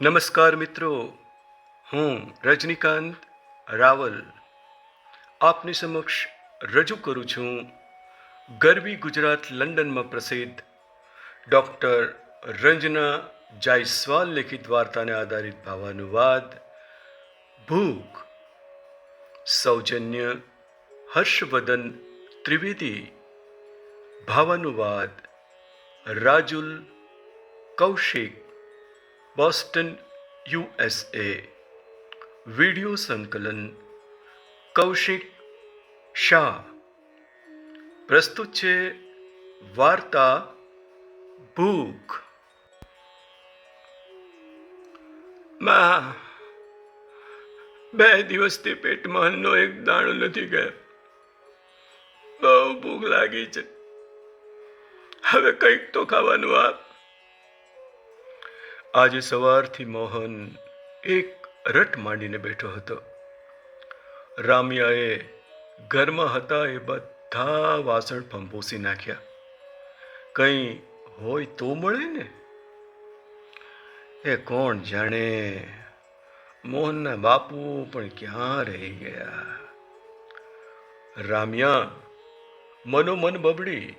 નમસ્કાર મિત્રો, હું રજનીકાંત રાવલ. આપની સમક્ષ રજૂ કરું છું ગરવી ગુજરાત લંડનમાં પ્રસિદ્ધ ડૉક્ટર રંજના જાયસ્વાલ લિખિત વાર્તાને આધારિત ભાવાનુવાદ, ભૂખ, સૌજન્ય હર્ષવદન ત્રિવેદી, ભાવાનુવાદ, Rajul Kaushik Boston USA video સંકલન, કૌશિક શાહ. પ્રસ્તુત છે વાર્તા, ભૂખ. માં, બે દિવસથી પેટમાં અન્નનો એક દાણો નથી ગયો. બહુ ભૂખ લાગી છે. હવે કંઈક તો ખાવાનું આપ. આજે સવારથી મોહન એક રટ માંડીને બેઠો હતો. રામિયાએ ઘરમાં હતા એ બધા વાસણ ફંપોસી નાખ્યા. કંઈ હોય તો મળે ને? એ કોણ જાણે? મોહનના બાપુ પણ ક્યાં રહી ગયા? રામિયા મનોમન બબડી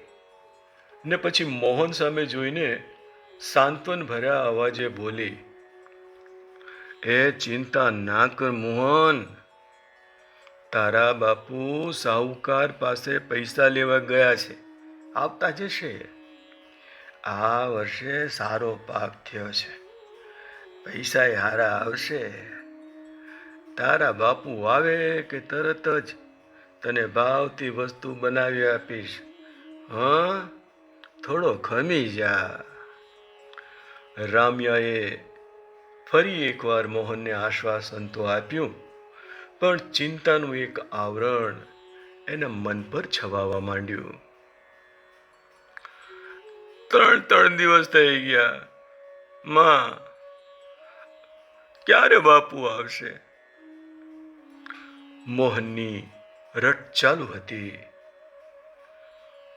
ને પછી મોહન સામે જોઈને સાંત્વન ભર્યા અવાજે બોલી, એ ચિંતા ના કર મોહન. તારા બાપુ સાહુકાર પાસે પૈસા લેવા ગયા છે. આવતા જશે. આ વર્ષે સારો પાક થયો છે. પૈસા હારા આવશે. તારા બાપુ આવે કે તરત જ તને ભાવતી વસ્તુ બનાવી આપીશ. હ? થોડો ખમી જા. રામ્યાએ ફરી એકવાર મોહનને આશ્વાસન તો આપ્યું, પણ ચિંતાનું એક આવરણ એના મન પર છવાવા માંડ્યું. ત્રણ ત્રણ દિવસ થઈ ગયા. માં, ક્યારે બાપુ આવશે? મોહનની રટ ચાલુ હતી.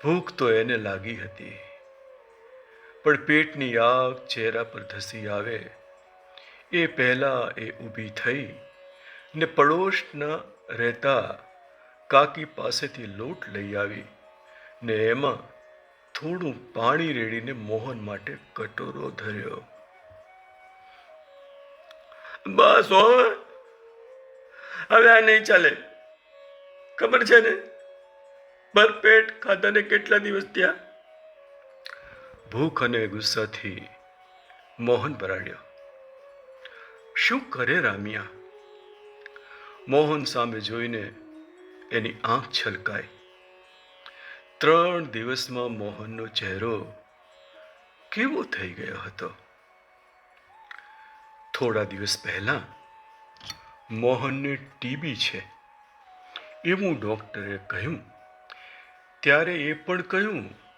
ભૂખ તો એને લાગી હતી. પણ પેટની આગ ચહેરા પર ધસી આવે. એ પહેલાં એ ઊભી થઈ ને પડોશના રહેતા કાકી પાસેથી લોટ લઈ આવી ને એમાં થોડું પાણી રેડીને મોહન માટે કટોરો ધર્યો. બસ હો, હવે આ નહીં ચાલે. ખબર છે ને? ભરપેટ ખાધાને કેટલા દિવસ ત્યાં ભૂખ અને ગુસ્સાથી મોહન ભરાડ્યો શું કરે રામિયા? મોહન સામે જોઈને એની આંખ છલકાઈ. ત્રણ દિવસમાં મોહનનો ચહેરો કેવો થઈ ગયો હતો? થોડા દિવસ પહેલા મોહનને ટીબી છે એવું ડૉક્ટરે કહ્યું. ત્યારે એ પણ કહ્યું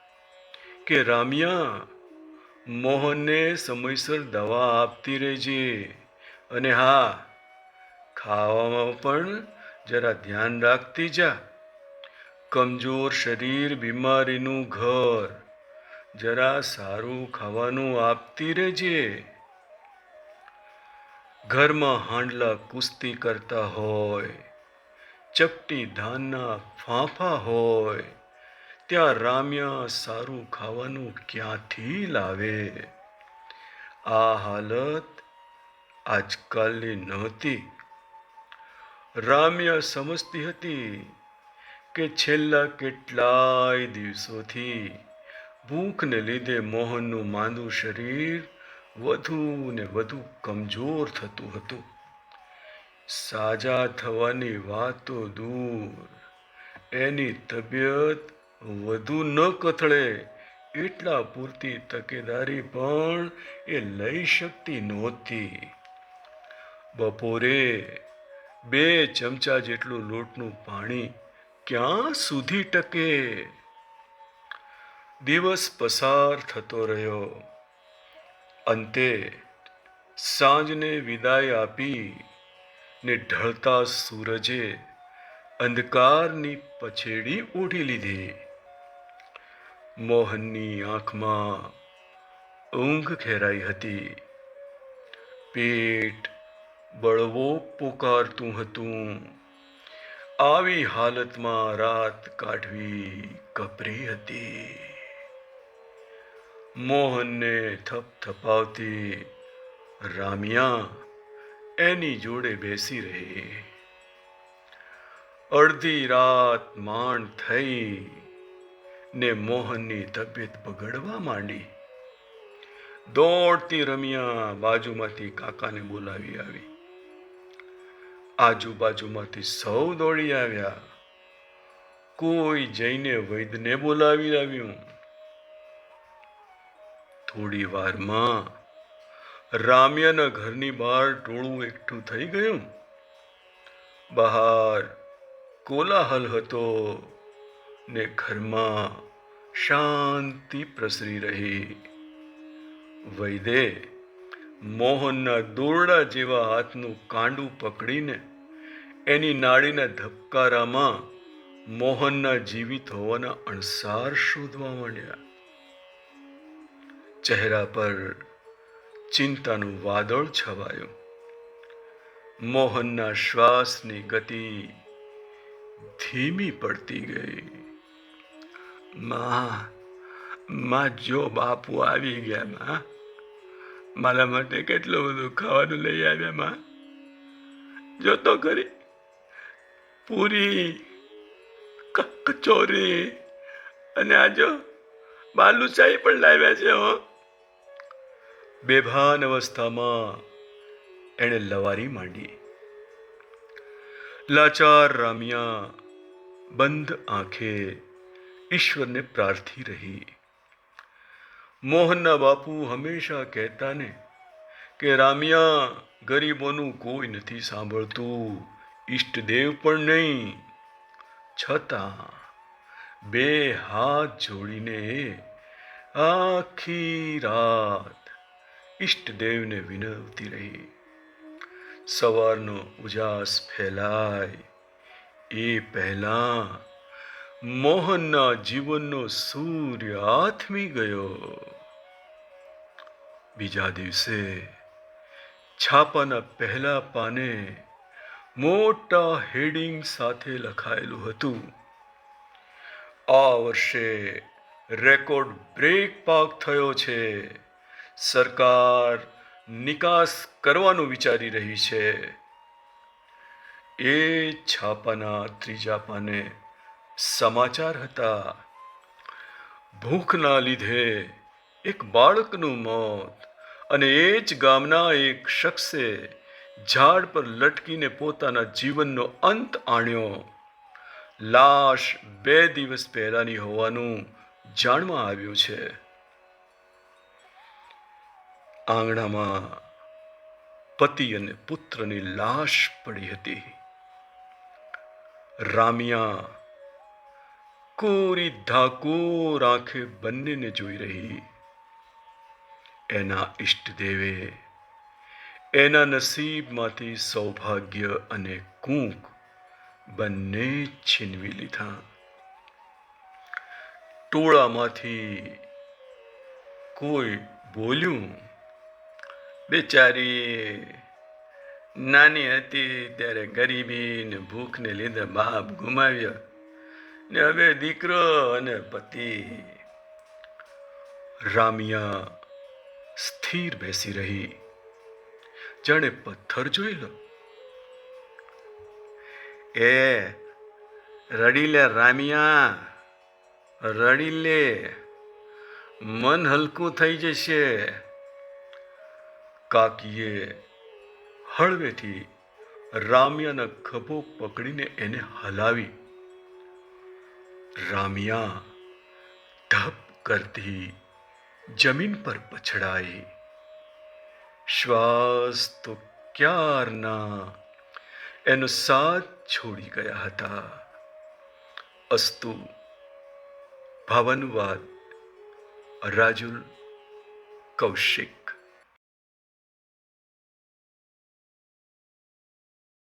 કે રામિયા, મોહનને સમયસર દવા આપતી રહેજે. અને હા, ખાવામાં પણ જરા ધ્યાન રાખતી જા. કમજોર શરીર બીમારીનું ઘર જરા સારું ખાવાનું આપતી રહેજે. ઘરમાં હાંડલા કુસ્તી કરતા હોય, ચપટી ધાનના ફાંફા હોય ત્યાં રામ્યા સારું ખાવાનું ક્યાંથી લાવે? આ હાલત આજકાલની નહોતી. રામ્યા સમજતી હતી કે છેલ્લા કેટલાય દિવસોથી ભૂખને લીધે મોહનનું માંદું શરીર વધુ ને વધુ કમજોર થતું હતું. સાજા થવાની વાત તો દૂર. એની તબિયત વધુ ન કથળે એટલા પૂરતી તકેદારી પણ એ લઈ શકતી નહોતી. બપોરે બે ચમચા જેટલું લોટનું પાણી ક્યાં સુધી ટકે? દિવસ પસાર થતો રહ્યો. અંતે સાંજને વિદાય આપી ને ઢળતા સૂરજે અંધકારની પછેડી ઓઢી લીધી. મોહનની આંખમાં ઊંઘ ખેરાઈ હતી. પેટ બળવો પોકારતું હતું. આવી હાલતમાં રાત કાઢવી કપરી હતી. મોહનને થપથપાવતી રામિયા એની જોડે બેસી રહી. અડધી રાત માંડ થઈ ને મોહનની તબિયત બગડવા માંડી. દોડતી રમ્યા બાજુમાંથી કાકાને બોલાવી આવી. આજુબાજુમાંથી સૌ દોડી આવ્યા. કોઈ જઈને વૈદને બોલાવી આવ્યું. થોડી વારમાં રામ્યાના ઘરની બહાર ટોળું એકઠું થઈ ગયું. બહાર કોલાહલ હતો ને ઘરમાં શાંતિ પ્રસરી રહી. વૈદે, મોહનના દોરડા જેવા હાથનું કાંડું પકડીને એની નાળીના ધબકારામાં મોહનના જીવિત હોવાના અણસાર શોધવા માંડ્યા. ચહેરા પર ચિંતાનું વાદળ છવાયું. મોહનના શ્વાસની ગતિ ધીમી પડતી ગઈ. માં માં જો બાપુ આવી ગયા, માં. મારા માટે કેટલું બધું ખાવાનું લઈ આવ્યા, માં. જો તો ખરી. પૂરી કચોરી અને આ જો બાલુશાહી પણ લાવ્યા છે, હો. બેભાન અવસ્થામાં એણે લવારી માંડી. લાચાર રામિયા બંધ આંખે ઈશ્વરને પ્રાર્થી રહી મોહનના બાપુ હંમેશા કહેતા ને કે રામિયા ગરીબોનું કોઈ નથી સાંભળતું ઈષ્ટદેવ પણ નહીં છતાં બે હાથ જોડીને આખી રાત ઈષ્ટદેવને વિનવતી રહી સવારનો ઉજાસ ફેલાય એ પહેલા મોહનના જીવનનો સૂર્ય આથમી ગયો. બીજા દિવસે છાપાના પહેલા પાને મોટા હેડિંગ સાથે લખાયેલું હતું. આ વર્ષે રેકોર્ડ બ્રેક પાક થયો છે. સરકાર નિકાસ કરવાનું વિચારી રહી છે. એ છાપાના ત્રીજા પાને સમાચાર હતા. ભૂખના લીધે એક બાળકનું મોત અને એ જ ગામના એક શખ્સે ઝાડ પર લટકીને પોતાના જીવનનો અંત આણ્યો. લાશ બે દિવસ પહેલાની હોવાનું જાણવા આવ્યું છે. આંગણામાં પતિ અને પુત્રની લાશ પડી હતી. રામિયા કોરી ધાકોર આંખે બંનેને જોઈ રહી. એના ઈષ્ટદેવે એના નસીબમાંથી સૌભાગ્ય અને કૂંક બંને છીનવી લીધા. ટોળામાંથી કોઈ બોલ્યું, બેચારી, નાની હતી ત્યારે ગરીબી ને ભૂખને લીધે બાપ ગુમાવ્યો. ને હવે દીકરો અને પતિ રામિયા સ્થિર બેસી રહી. જાણે પથ્થર જોઈ લો એ રડી લે રામિયા રડી લે મન હલકું થઈ જશે. કાકીએ હળવેથી રામિયાના ખભો પકડીને એને હલાવી રામિયા ધપ કરતી જમીન પર પછડાઈ શ્વાસ તો ક્યારના એનો સાથ છોડી ગયા હતા અસ્તુ ભાવાનુવાદ રાજુલ કૌશિક